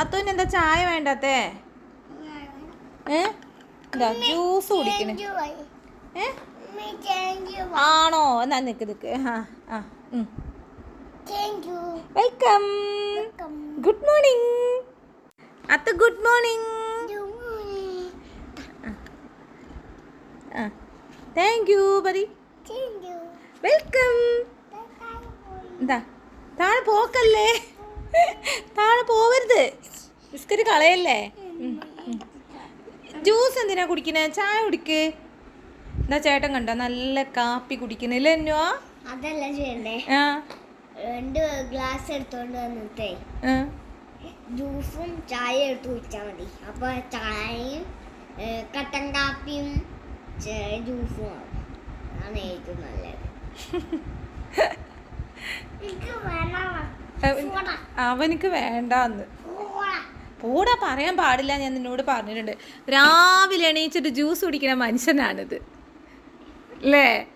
അത്തുവിന് എന്താ ചായ വേണ്ടാത്തേ? ഏ? എന്താ ജ്യൂസ് കുടിക്കണേ. ഏ? ആണോ? എന്നാ നിക്ക് നിക്ക്. ആ ആ welcome good morning Atta good morning thank you very welcome എന്താ? താഴെ പോക്കല്ലേ? താഴെ പോവരുത്. ബിസ്ക്കറ്റ് കളയല്ലേ. ജ്യൂസ് എന്തിനാ കുടിക്കണേ? ചായ കുടിക്ക്. എന്താ ചേട്ടൻ കണ്ടോ? നല്ല കാപ്പി കുടിക്കുന്നില്ല എന്നുവാ അതല്ല ചെയ്യണ്ടേ? ആ. രണ്ട് ഗ്ലാസ് എടുത്തോണ്ട് വന്നിട്ടേ ജ്യൂസും ചായ എടുത്ത് കുടിച്ചാൽ മതി. അപ്പൊ ചായയും കട്ടൻ കാപ്പിയും ജ്യൂസും ആവും അതാണ് ഏറ്റവും നല്ലത്. അവനിക്ക് വേണ്ടാന്ന്. പോടാ പറയാൻ പാടില്ല ഞാൻ നിന്നോട് പറഞ്ഞിട്ടുണ്ട്. രാവിലെ എണീച്ചിട്ട് ജ്യൂസ് കുടിക്കുന്ന മനുഷ്യനാണിത്. അല്ലേ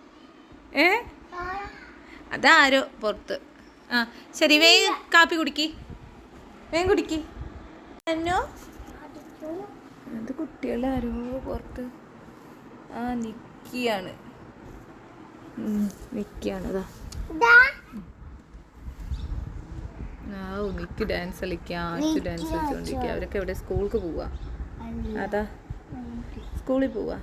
ഏ? അതാരോ പുറത്ത്. ആ ശരി വേഗം കാപ്പി കുടിക്കി. വേഗം കുടിക്കി. എന്നോ അത് കുട്ടികളാരോ പുറത്ത്. ആ നിക്കിയാണ്. അതാ നിക്ക് ഡാൻസ് കളിക്കാം അച്ചു ഡാൻസ് കളിച്ചുകൊണ്ടിരിക്കുക അവരൊക്കെ എവിടെ? സ്കൂൾക്ക് പോവാ? അതാ. സ്കൂളിൽ പോവാ?